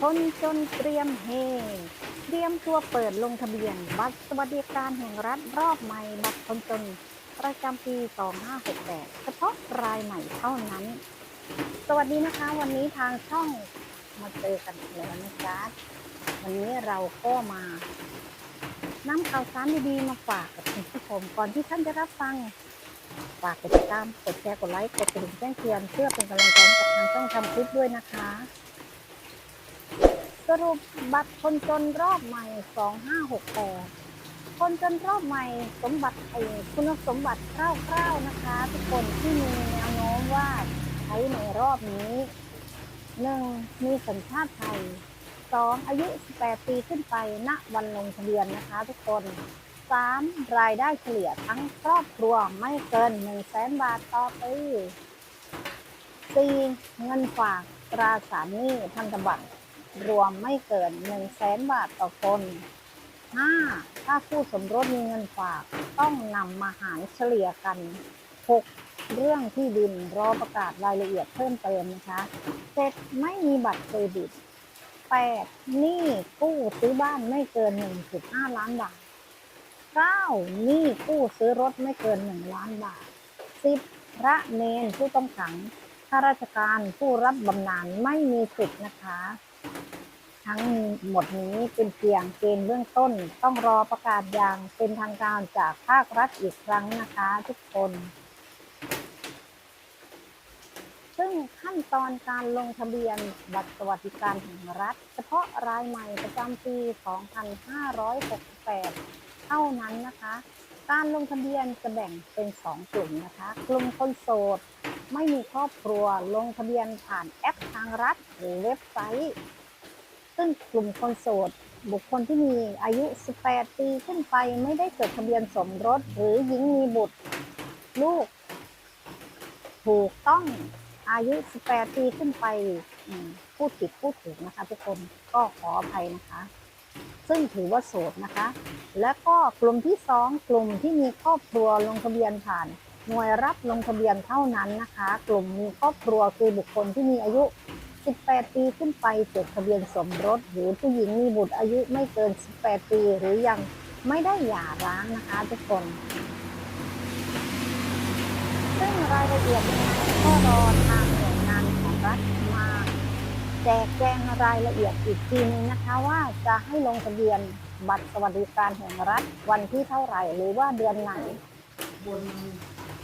คนจนเตรียมเฮเตรียมตัวเปิดลงทะเบียน บัตรสวัสดิการแห่งรัฐรอบใหม่บัตรคนจนประจำปี 2568 เฉพาะรายใหม่เท่านั้น สวัสดีนะคะ วันนี้ทางช่องมาเจอกันแล้วนะจ๊ะวันนี้เราก็มานำข่าวสารดีๆมาฝากกับคุณผู้ชมก่อนที่ท่านจะรับฟัง ฝากกดติดตาม กดแชร์ กดไลค์ กดกระดิ่งแจ้งเตือนเพื่อเป็นกำลังใจกับทางช่องทำคลิปด้วยนะคะ สรุปบัตรคนจนรอบใหม่ 2568 คนจนรอบใหม่สมบัติไอ้คุณสมบัติคร่าวๆนะคะ ทุกคนที่มีแนวโน้มว่าใช้ในรอบนี้ 1. มีสัญชาติไทย 2. อายุ 18 ปีขึ้นไปณวันลงทะเบียนนะคะทุกคน 3. รายได้เฉลี่ยทั้งครอบครัวไม่เกิน 1 0 0 0 0แบาทต่อปี 4. เงินฝากตราสารหนี้พันธบัตร รวมไม่เกิน1 0 0 0 0แบาทต่อคน 5. ถ้าคู่สมรสมีเงินฝากต้องนำมาหารเฉลี่ยกัน 6. เรื่องที่ดินรอประกาศรายละเอียดเพิ่มเติมนะคะ 7. ไม่มีบัตรเครดิต 8. หนี้กู้ซื้อบ้านไม่เกิน 1.5 ล้านบาท 9. หนี้กู้ซื้อรถไม่เกิน 1 ล้านบาท 10. พระเนนผู้ต้องขังข้าราชการผู้รับบำนาญไม่มีสิทธิ์นะคะ ทั้งหมดนี้เป็นเพียงเกณฑ์เบื้องต้น ต้องรอประกาศอย่างเป็นทางการจากภาครัฐอีกครั้งนะคะทุกคน ซึ่งขั้นตอนการลงทะเบียนบัตรสวัสดิการแห่งรัฐ เฉพาะรายใหม่ประจำปี 2568 เท่านั้นนะคะ การลงทะเบียนจะแบ่งเป็น 2 กลุ่มนะคะ กลุ่มคนโสด ไม่มีครอบครัวลงทะเบียนผ่านแอปทางรัฐหรือเว็บไซต์ ซึ่งกลุ่มคนโสด บุคคลที่มีอายุ 18 ปีขึ้นไปไม่ได้จดทะเบียนสมรสหรือหญิงมีบุตร ลูก ถูกต้องอายุ 18 ปีขึ้นไปพูดผิดพูดถูกนะคะทุกคนก็ขออภัยนะคะ ซึ่งถือว่าโสดนะคะ และก็กลุ่มที่ 2 กลุ่มที่มีครอบครัวลงทะเบียนผ่านหน่วยรับลงทะเบียนเท่านั้นนะคะ กลุ่มมีครอบครัวคือบุคคลที่มีอายุ 18 ปีขึ้นไปจดทะเบียนสมรส หรือผู้หญิงมีบุตรอายุไม่เกิน 18 ปีหรือยังไม่ได้หย่าร้างนะคะทุกคน ซึ่งรายละเอียดนี่ยก็รอทางหน่วยงานของรัฐมาแจกแจงรายละเอียดอีกทีนึงนะคะว่าจะให้ลงทะเบียนบัตรสวัสดิการแห่งรัฐวันที่เท่าไหร่หรือว่าเดือนไหน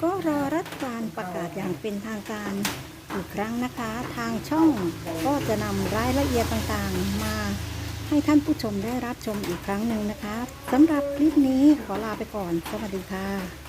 ก็รอรัฐบาลประกาศอย่างเป็นทางการ อีกครั้งนะคะ ทางช่องก็จะนำรายละเอียดต่างๆ มาให้ท่านผู้ชมได้รับชมอีกครั้งหนึ่งนะคะสำหรับคลิปนี้ขอลาไปก่อน สวัสดีค่ะ